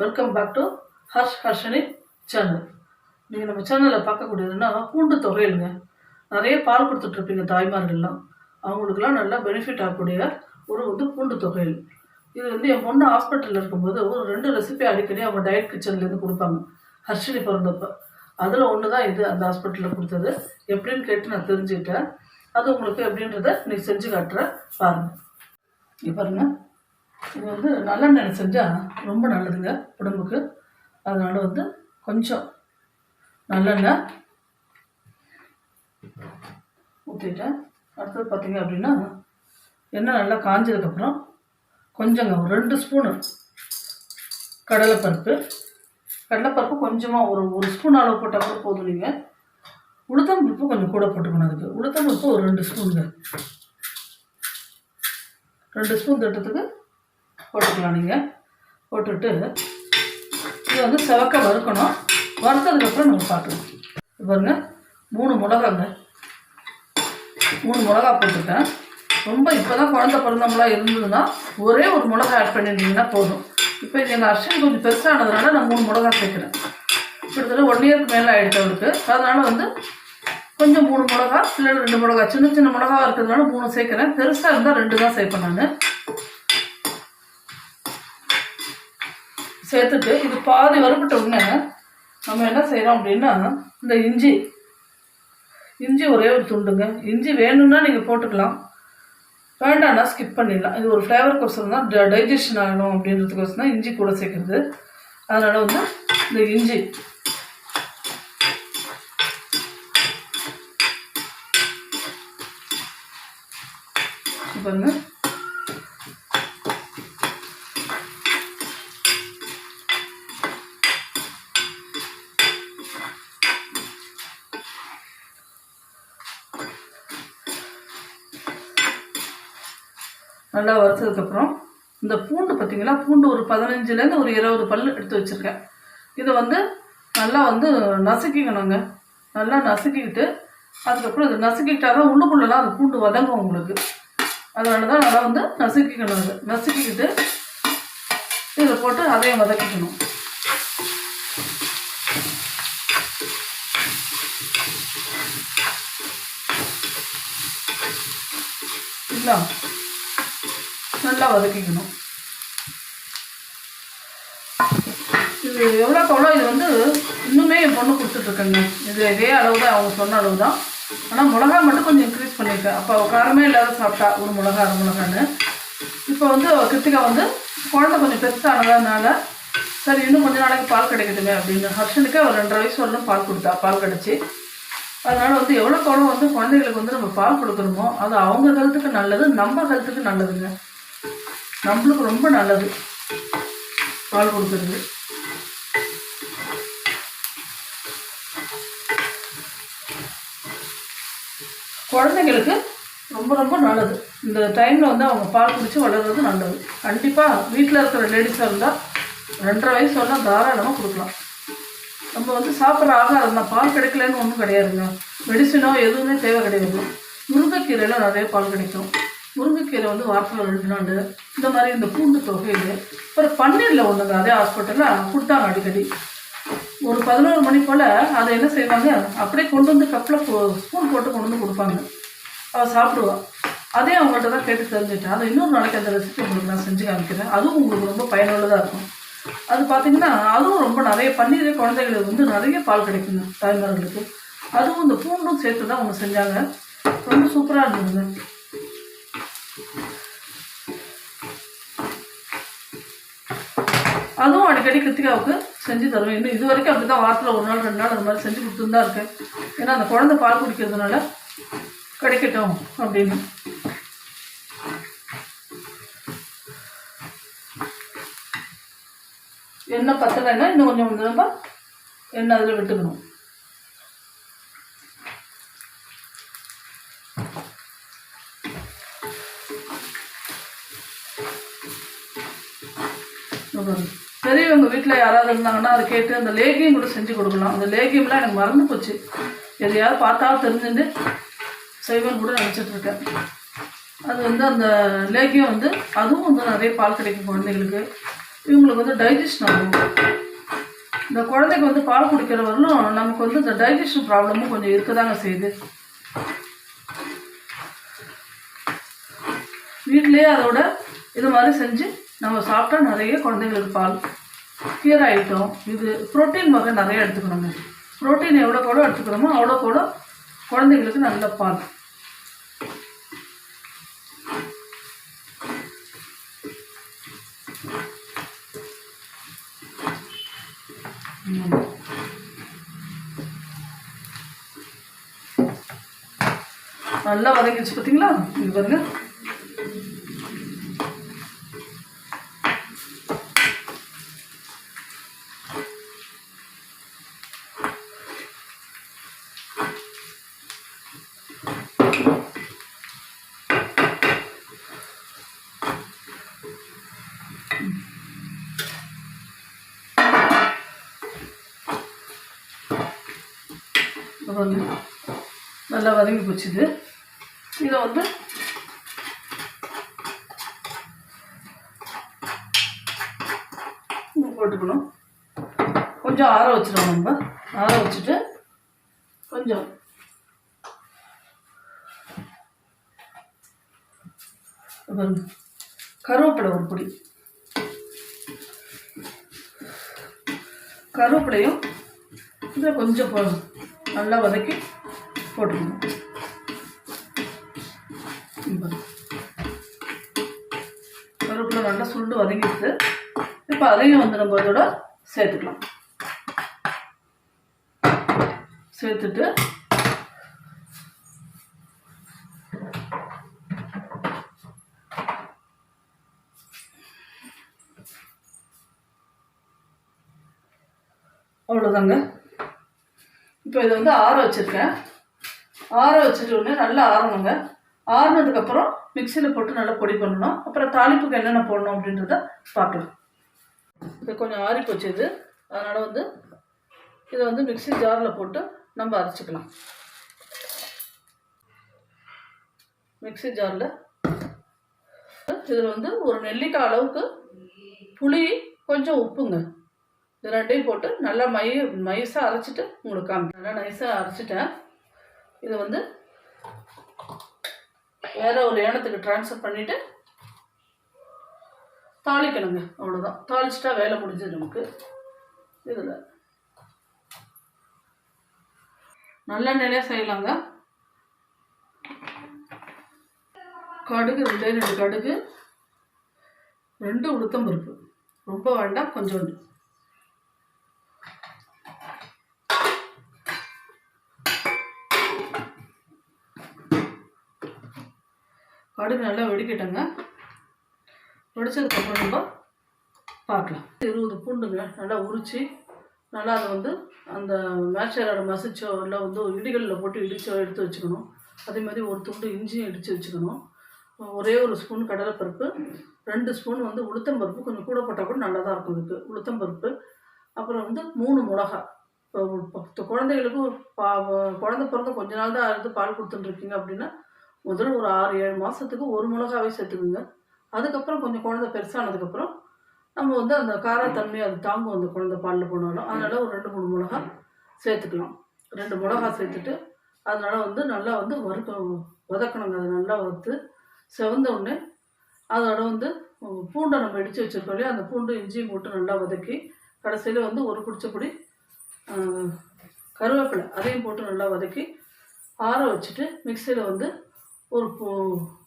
Welcome back to Harsh Harshini channel நீங்கள் நம்ம சேனலில் பார்க்கக்கூடியதுன்னா பூண்டு தொகையிலுங்க. நிறைய பால் கொடுத்துட்ருப்பீங்க தாய்மார்கள்லாம். அவங்களுக்குலாம் நல்லா பெனிஃபிட் ஆகக்கூடிய ஒரு வந்து பூண்டு தொகையில் இது வந்து என் பொண்ணு ஹாஸ்பிட்டலில் இருக்கும்போது ஒரு ரெண்டு ரெசிபி அடிக்கடி அவங்க டயட் கிச்சன்லேருந்து கொடுப்பாங்க. ஹர்ஷினி பிறந்தப்போ. அதில் ஒன்று தான் இது அந்த ஹாஸ்பிட்டலில் கொடுத்தது. எப்படின்னு கேட்டு நான் தெரிஞ்சுக்கிட்டேன். அது உங்களுக்கு எப்படின்றத நீ செஞ்சு காட்டுற பாருங்கள் இங்க பாருங்க. இது வந்து நல்லெண்ணெய் செஞ்சால் ரொம்ப நல்லதுங்க உடம்புக்கு. அதனால் வந்து கொஞ்சம் நல்லெண்ணெய் ஊற்றிட்டேன் அடுத்தது பார்த்தீங்க அப்படின்னா எண்ணெய் நல்லா காஞ்சதுக்கப்புறம் கொஞ்சங்க ஒரு ரெண்டு ஸ்பூனு கடலைப்பருப்பு. கடலைப்பருப்பு கொஞ்சமாக ஒரு ஒரு ஸ்பூன் அளவு போட்டால் கூட போதும் நீங்கள் உளுத்தம் பருப்பு கொஞ்சம் கூட போட்டுக்கணும் அதுக்கு. உளுத்தம் பருப்பு ஒரு ரெண்டு ஸ்பூனுங்க. ரெண்டு ஸ்பூன் திட்டத்துக்கு போட்டுக்கலாம் நீங்கள் போட்டுட்டு இது வந்து செவக்க வறுக்கணும். வறுத்ததுக்கப்புறம் நம்ம பார்க்கலாம் பாருங்க மூணு மிளகாங்க. மூணு மிளகா போட்டுட்டேன். ரொம்ப இப்போ தான் குழந்த பிறந்தவங்களா இருந்ததுன்னா ஒரே ஒரு மிளகா ஆட் பண்ணியிருந்தீங்கன்னா போதும். இப்போ எங்கள் அர்ஷன் கொஞ்சம் பெருசானதுனால நான் மூணு மிளகா சேர்க்குறேன். கிட்டத்தட்ட ஒன் இயருக்கு மேலே ஆகிடுச்சு அவருக்கு. அதனால் வந்து கொஞ்சம் மூணு மிளகா இல்லை ரெண்டு மிளகா சின்ன சின்ன மிளகா இருக்கிறதுனால மூணு சேர்க்குறேன். பெருசாக இருந்தால் ரெண்டு தான் சேர்ப்பேன் நான். சேர்த்துட்டு இது பாதி வறுபட்ட உடனே நம்ம என்ன செய்கிறோம் அப்படின்னா இந்த இஞ்சி இஞ்சி ஒரே ஒரு துண்டுங்க. இஞ்சி வேணும்னா நீங்கள் போட்டுக்கலாம். வேண்டாம்னா ஸ்கிப் பண்ணிடலாம். இது ஒரு ஃப்ளேவர் கோசம் தான் டைஜஷன் ஆகணும் அப்படின்றதுக்கோசம் தான் இஞ்சி கூட சேர்க்குறது. அதனால் வந்து இந்த இஞ்சி. பாருங்க. நல்லா வறுத்ததுக்கப்புறம் இந்த பூண்டு பார்த்தீங்களா? பூண்டு ஒரு பதினஞ்சுலேருந்து ஒரு இருபது பல் எடுத்து வச்சுருக்கேன். இதை வந்து நல்லா வந்து நசுக்கிக்கணுங்க. நல்லா நசுக்கிக்கிட்டு அதுக்கப்புறம் இது நசுக்கிக்கிட்டா தான் உள்ளுக்குள்ளெல்லாம் அந்த பூண்டு வதங்கும் உங்களுக்கு. அதனால தான் நல்லா வந்து நசுக்கிக்கணும் அது நசுக்கிக்கிட்டு இதை போட்டு அதையும் வதக்கிக்கணும். இல்லை நல்லா வதக்கிக்கணும். இது எவ்வளோ எவ்வளோ இது வந்து இன்னுமே என் பொண்ணு கொடுத்துட்ருக்கேங்க. இது இதே அளவு தான் அவங்க சொன்ன அளவு தான். ஆனால் மிளகா மட்டும் கொஞ்சம் இன்க்ரீஸ் பண்ணியிருக்கேன் அப்போ காரமே இல்லாத சாப்பிட்டா ஒரு மிளகா அரை மிளகான்னு. இப்போ வந்து அவள் கிருத்திகா வந்து குழந்தை கொஞ்சம் பெருசானதுனால சரி இன்னும் கொஞ்ச நாளைக்கு பால் கிடைக்குதுமே அப்படின்னு. ஹர்ஷனுக்கு ஒரு ரெண்டரை வயசு வரலும் பால் கொடுத்தா பால் கிடச்சி. அதனால் வந்து எவ்வளோ எவ்வளோ வந்து குழந்தைகளுக்கு வந்து நம்ம பால் கொடுக்குறோமோ அது அவங்க ஹெல்த்துக்கு நல்லது நம்ம ஹெல்த்துக்கு நல்லதுங்க. நம்மளுக்கு ரொம்ப நல்லது. பால் கொடுக்குறது. குழந்தைங்களுக்கு ரொம்ப ரொம்ப நல்லது. இந்த டைமில் வந்து அவங்க பால் குடித்து வளர்கிறது நல்லது. கண்டிப்பாக வீட்டில் இருக்கிற லேடிஸாக இருந்தால் ரெண்டரை வயசு வரலாம் தாராளமாக கொடுக்கலாம். நம்ம வந்து சாப்பிட்ற ஆகாரம் தான். பால் கிடைக்கலன்னு ஒன்றும் கிடையாதுங்க. மெடிசனோ எதுவுமே தேவை கிடையாது. முருங்கைக்கீரையில் நிறைய பால் கிடைக்கும். முருங்கைக்கீரை வந்து வாரத்தில் ரெண்டு நாள் இந்த மாதிரி இந்த பூண்டு தொகையில் அப்புறம் பன்னீரில் ஒன்றுங்க அதே ஹாஸ்பிட்டலில் கொடுத்தாங்க அடிக்கடி. ஒரு பதினோரு மணி போல் அதை என்ன செய்வாங்க? அப்படியே கொண்டு வந்து கப்பில் ஸ்பூன் போட்டு கொண்டு வந்து கொடுப்பாங்க. அவள் சாப்பிடுவாள் அதே அவங்கள்ட்ட தான் கேட்டு தெரிஞ்சுட்டேன் அதை இன்னொரு நாளைக்கு அந்த ரெசிபி உங்களுக்கு நான் செஞ்சு காமிக்கிறேன். அதுவும் உங்களுக்கு ரொம்ப பயனுள்ளதாக இருக்கும். அது பார்த்தீங்கன்னா அதுவும் ரொம்ப நிறைய பன்னீர் குழந்தைகளுக்கு வந்து நிறைய பால் கிடைக்குங்க தாய்மார்களுக்கு. அதுவும் இந்த பூண்டும் சேர்த்து தான் அவங்க செஞ்சாங்க. ரொம்ப சூப்பராக இருந்ததுங்க. அதுவும் அடிக்கடி கிருத்திகாவுக்கு செஞ்சு தருவேன். இன்னும் இது வரைக்கும் அப்படி தான் வாரத்தில் ஒரு நாள் ரெண்டு நாள் அந்த மாதிரி செஞ்சு கொடுத்துன்னு தான் இருக்கேன். ஏன்னா அந்த குழந்தை பால் குடிக்கிறதுனால கிடைக்கட்டும் அப்படின்னு. எண்ணெய் பத்தலைன்னா இன்னும் கொஞ்சம் வந்து எண்ணெய் அதில் விட்டுக்கணும். பெரியவங்க வீட்டில் யாராவது இருந்தாங்கன்னா அதை கேட்டு அந்த லேகியம் கூட செஞ்சு கொடுக்கலாம். அந்த லேகியம்லாம் எனக்கு மறந்து போச்சு. எதையாவது பார்த்தாலும் தெரிஞ்சுட்டு செய்வேன் கூட நினச்சிட்ருக்கேன் அது வந்து அந்த லேகியம் வந்து அதுவும் வந்து நிறைய பால் கிடைக்கும் குழந்தைகளுக்கு. இவங்களுக்கு வந்து டைஜஷன் ஆகும். இந்த குழந்தைக்கு வந்து பால் குடிக்கிற வரலும் நமக்கு வந்து இந்த டைஜஷன் ப்ராப்ளமும் கொஞ்சம் இருக்கதாங்க செய்யுது. வீட்டிலேயே அதோட இது மாதிரி செஞ்சு நம்ம சாப்பிட்டா நிறைய குழந்தைங்களுக்கு பால் கீரை ஐட்டம் இது புரோட்டீன் வகை நிறைய எடுத்துக்கணுங்க. புரோட்டீன் எவ்வளோ கூட எடுத்துக்கிறோமோ அவ்வளோ கூட குழந்தைங்களுக்கு நல்ல பால். நல்லா வதங்கிடுச்சு பார்த்தீங்களா இது பாருங்கள் இது நல்லா வதங்கி போச்சு இது இதை வந்து போட்டுக்கணும். கொஞ்சம் ஆற வச்சிடணும் நம்ம. ஆற வச்சுட்டு கொஞ்சம் கருவேப்பிலை ஒரு பொடி. கருவேப்பிலையும் இதை கொஞ்சம் போடணும். நல்லா வதக்கி போட்டுக்கணும். இங்க கருவேப்பிலை நல்லா சுண்டு வதங்கிடுது. இப்போ அதையும் வந்து நம்ம அதோட சேர்த்துக்கலாம். சேர்த்துட்டு அவ்வளோதாங்க இப்போ இதை வந்து ஆற வச்சுருக்கேன். ஆற வச்சுட்டு உடனே நல்லா ஆறணுங்க. ஆறுனதுக்கப்புறம் மிக்சியில் போட்டு நல்லா பொடி பண்ணணும். அப்புறம் தாளிப்புக்கு என்னென்ன போடணும் அப்படின்றத பார்க்கலாம். இது கொஞ்சம் ஆறி போச்சு இது. அதனால் வந்து இதை வந்து மிக்ஸி ஜாரில் போட்டு நம்ம அரைச்சிக்கலாம். மிக்ஸி ஜாரில் இதில் வந்து ஒரு நெல்லிக்காய் அளவுக்கு புளி கொஞ்சம் உப்புங்க. இது ரெண்டையும் போட்டு நல்லா மை மைசாக அரைச்சிட்டு உங்களுக்கு காமி நல்லா நைஸாக அரைச்சிட்டேன். இதை வந்து வேற ஒரு ஏனத்துக்கு ட்ரான்ஸ்ஃபர் பண்ணிவிட்டு தாளிக்கணுங்க. அவ்வளோதான் தாளிச்சிட்டா வேலை முடிஞ்சது நமக்கு. இதில் நல்லெண்ணெயிலே செய்யலாங்க. கடுகு ரெண்டே ரெண்டு கடுகு ரெண்டு உளுத்தம் பருப்பு ரொம்ப வேண்டாம் கொஞ்சோண்டு. கடுகு நல்லா வெடிக்கட்டங்க. வெடிச்சதுக்கப்புறம் நம்ம பார்க்கலாம். இருபது பூண்டுங்க நல்லா உரித்து நல்லா அதை வந்து அந்த மேட்சரோட மசிச்சோ இல்லை வந்து இடிகளில் போட்டு இடிச்சோ எடுத்து வச்சுக்கணும். அதே மாதிரி ஒரு துண்டு இஞ்சியும் இடித்து வச்சுக்கணும். ஒரே ஒரு ஸ்பூன் கடலைப்பருப்பு ரெண்டு ஸ்பூன் வந்து உளுத்தம்பருப்பு கொஞ்சம் கூட போட்டால் கூட நல்லா தான் இருக்கும் இதுக்கு. உளுத்தம்பருப்பு அப்புறம் வந்து மூணு மிளகா. இப்போ ஒரு குழந்தைகளுக்கு பா குழந்தை பிறந்த கொஞ்ச நாள் தான் அறுத்து பால் கொடுத்துட்டுருக்கீங்க அப்படின்னா முதல்ல ஒரு ஆறு ஏழு மாதத்துக்கு ஒரு மிளகாவே சேர்த்துக்குங்க. அதுக்கப்புறம் கொஞ்சம் குழந்தை பெருசானதுக்கப்புறம் நம்ம வந்து அந்த காரத்தன்மை அது தாங்கும் அந்த குழந்தை பாலில் போனாலும். அதனால் ஒரு ரெண்டு மூணு மிளகா சேர்த்துக்கலாம். ரெண்டு மிளகா சேர்த்துட்டு அதனால் வந்து நல்லா வந்து வறுக்க வதக்கணுங்க. அதை நல்லா வறுத்து செவந்த உடனே அதோட வந்து பூண்டை நம்ம இடித்து வச்சுருக்கோம் இல்லையா? அந்த பூண்டு இஞ்சியும் போட்டு நல்லா வதக்கி கடைசியில் வந்து ஒரு குடிச்சப்பொடி கருவேப்பிலை அதையும் போட்டு நல்லா வதக்கி ஆற வச்சுட்டு மிக்சியில் வந்து ஒரு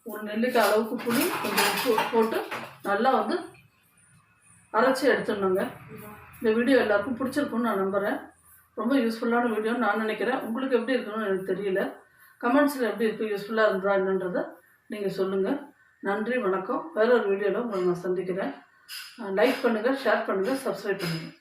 ஒரு நெல்லிக்காய் அளவுக்கு புளி கொஞ்சம் உப்பு போட்டு நல்லா வந்து அரைச்சி எடுத்துடணுங்க. இந்த வீடியோ எல்லாருக்கும் பிடிச்சிருக்குன்னு நான் நம்புகிறேன் ரொம்ப யூஸ்ஃபுல்லான வீடியோன்னு நான் நினைக்கிறேன். உங்களுக்கு எப்படி இருக்கணும்னு எனக்கு தெரியல. கமெண்ட்ஸில் எப்படி இருக்குது யூஸ்ஃபுல்லாக இருந்தா என்னன்றதை நீங்கள் சொல்லுங்கள் நன்றி வணக்கம். வேற ஒரு வீடியோவில் உங்களை நான் சந்திக்கிறேன். லைக் பண்ணுங்கள் ஷேர் பண்ணுங்கள் சப்ஸ்கிரைப் பண்ணுங்கள்